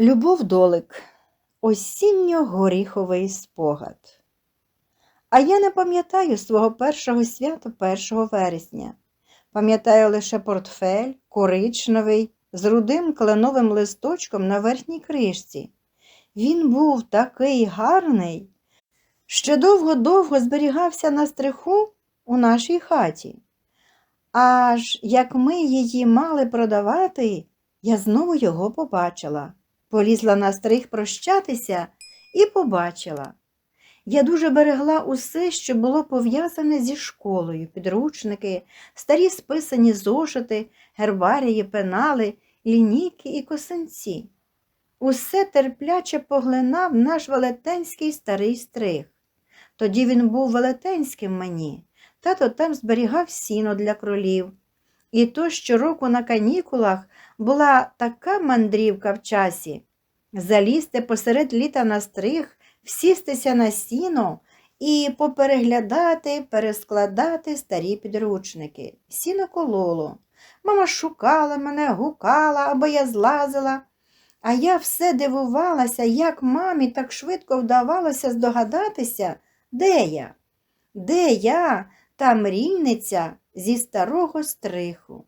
Любов Долик. Осінньо-горіховий спогад. А я не пам'ятаю свого першого свята 1 вересня. Пам'ятаю лише портфель, коричневий, з рудим кленовим листочком на верхній кришці. Він був такий гарний, що довго-довго зберігався на стриху у нашій хаті. Аж як ми її мали продавати, я знову його побачила. Полізла на стрих прощатися і побачила. Я дуже берегла усе, що було пов'язане зі школою, підручники, старі списані зошити, гербарії, пенали, лінійки і косинці. Усе терпляче поглинав наш велетенський старий стриг. Тоді він був велетенським мені. Тато там зберігав сіно для кролів. І то щороку на канікулах була така мандрівка в часі залізти посеред літа на стриг, всістися на сіно і попереглядати, перескладати старі підручники. Сіно кололо. Мама шукала мене, гукала або я злазила. А я все дивувалася, як мамі так швидко вдавалося здогадатися, де я, де я, та мрійниця зі старого стриху.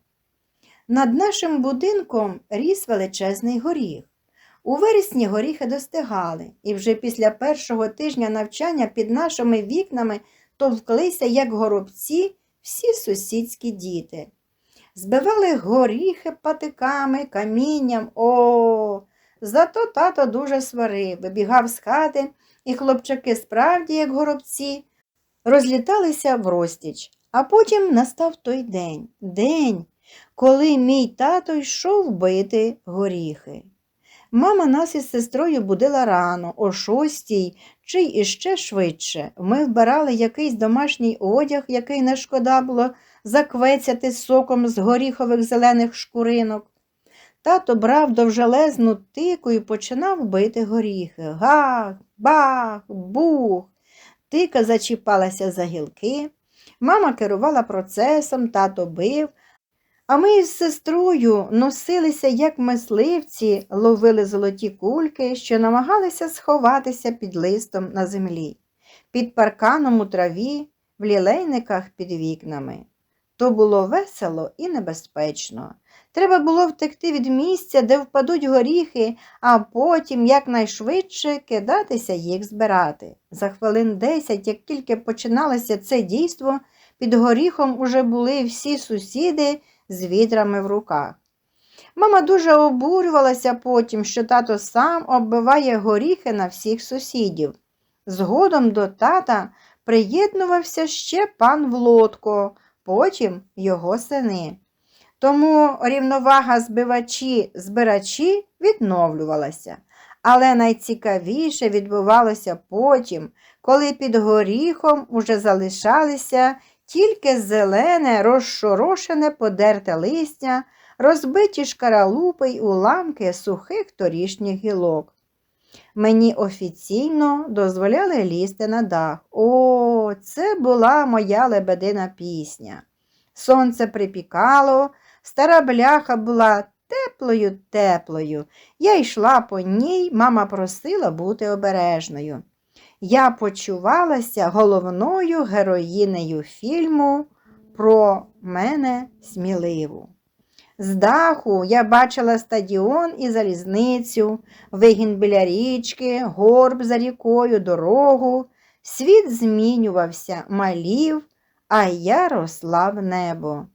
Над нашим будинком ріс величезний горіх. У вересні горіхи достигали, і вже після першого тижня навчання під нашими вікнами товклися, як горобці, всі сусідські діти. Збивали горіхи патиками, камінням. О, зато тато дуже сварив, вибігав з хати, і хлопчаки справді, як горобці, розліталися в розтіч. А потім настав той день, день, коли мій тато йшов бити горіхи. Мама нас із сестрою будила рано, о шостій чи іще швидше. Ми вбирали якийсь домашній одяг, який не шкода було заквецяти соком з горіхових зелених шкуринок. Тато брав довжелезну тику і починав бити горіхи. Гах, бах, бух. Тика зачіпалася за гілки. Мама керувала процесом, тато бив, а ми із сестрою носилися, як мисливці, ловили золоті кульки, що намагалися сховатися під листом на землі, під парканом у траві, в лілейниках під вікнами. То було весело і небезпечно. Треба було втекти від місця, де впадуть горіхи, а потім якнайшвидше кидатися їх збирати. За хвилин десять, як тільки починалося це дійство, під горіхом уже були всі сусіди з відрами в руках. Мама дуже обурювалася потім, що тато сам оббиває горіхи на всіх сусідів. Згодом до тата приєднувався ще пан Влодко, потім його сини. Тому рівновага збивачі-збирачі відновлювалася. Але найцікавіше відбувалося потім, коли під горіхом уже залишалися тільки зелене, розшорошене, подерте листя, розбиті шкаралупи й уламки сухих торішніх гілок. Мені офіційно дозволяли лізти на дах. О, це була моя лебедина пісня. Сонце припікало, стара бляха була теплою, теплою. Я йшла по ній, мама просила бути обережною. Я почувалася головною героїнею фільму про мене сміливу. З даху я бачила стадіон і залізницю, вигін біля річки, горб за рікою, дорогу. Світ змінювався, малів, а я росла в небо.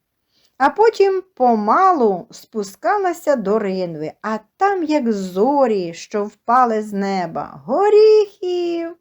А потім помалу спускалася до ринви, а там, як зорі, що впали з неба, горіхів.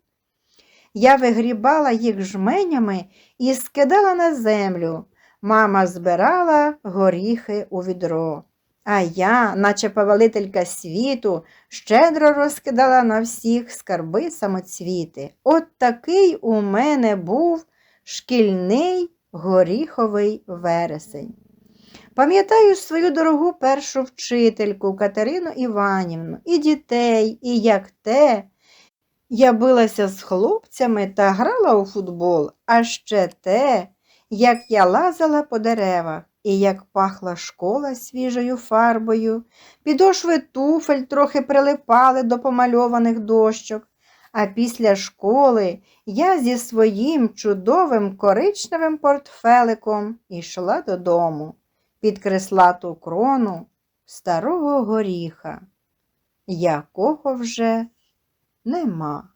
Я вигрібала їх жменями і скидала на землю. Мама збирала горіхи у відро. А я, наче повелителька світу, щедро розкидала на всіх скарби самоцвіти. От такий у мене був шкільний горіховий вересень. Пам'ятаю свою дорогу першу вчительку Катерину Іванівну, і дітей, і як те. Я билася з хлопцями та грала у футбол, а ще те, як я лазала по деревах. і як пахла школа свіжою фарбою, підошви туфель трохи прилипали до помальованих дощок, а після школи я зі своїм чудовим коричневим портфеликом ішла додому під креслату крону старого горіха, якого вже нема.